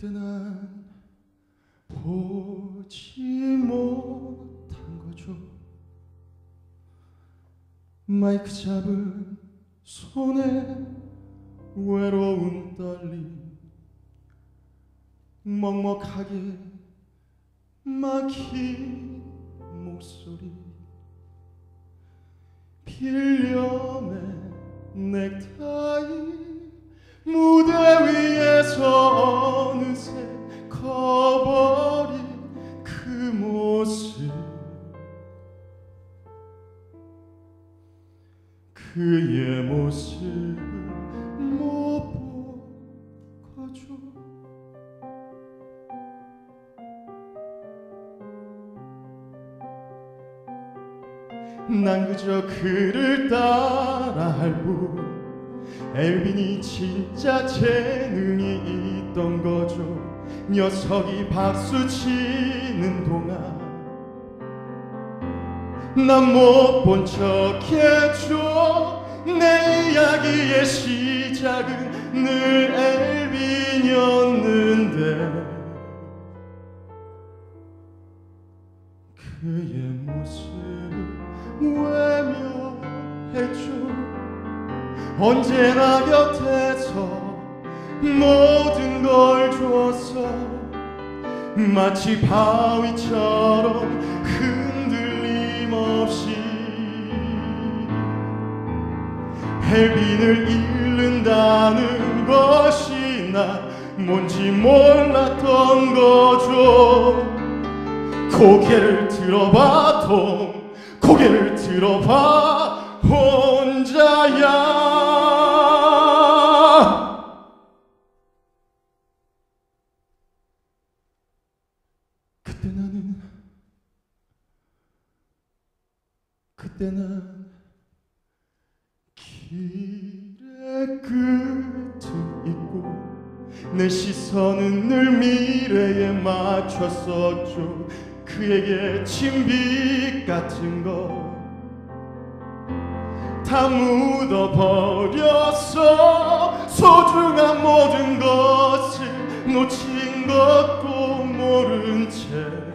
그때 난 보지 못한 거죠. 마이크 잡은 손에 외로운 떨림 먹먹하게 막힌 목소리. 필름의 넥타이 무대 위에서 그의 모습을 못 보거죠. 난 그저 그를 따라할 뿐 엘빈이 진짜 재능이 있던 거죠. 녀석이 박수 치는 동안 난 못 본 척해줘 내 이야기의 시작은 늘 엘빈이었는데. 그의 모습 외면했죠 언제나 곁에서 모든 걸 줬어 마치 바위처럼 없이 헬빈을 잃는다는 것이 난 뭔지 몰랐던 거죠. 고개를 들어봐도 고개를 들어봐 혼자야. 그때 나는 그 때난 길의 끝을 있고 내 시선은 늘 미래에 맞췄었죠. 그에게 진빛 같은 거 다 묻어버렸어 소중한 모든 것을 놓친 것도 모른 채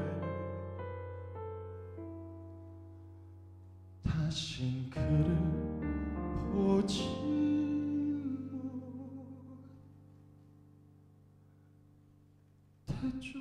다신 그를 보지 못했죠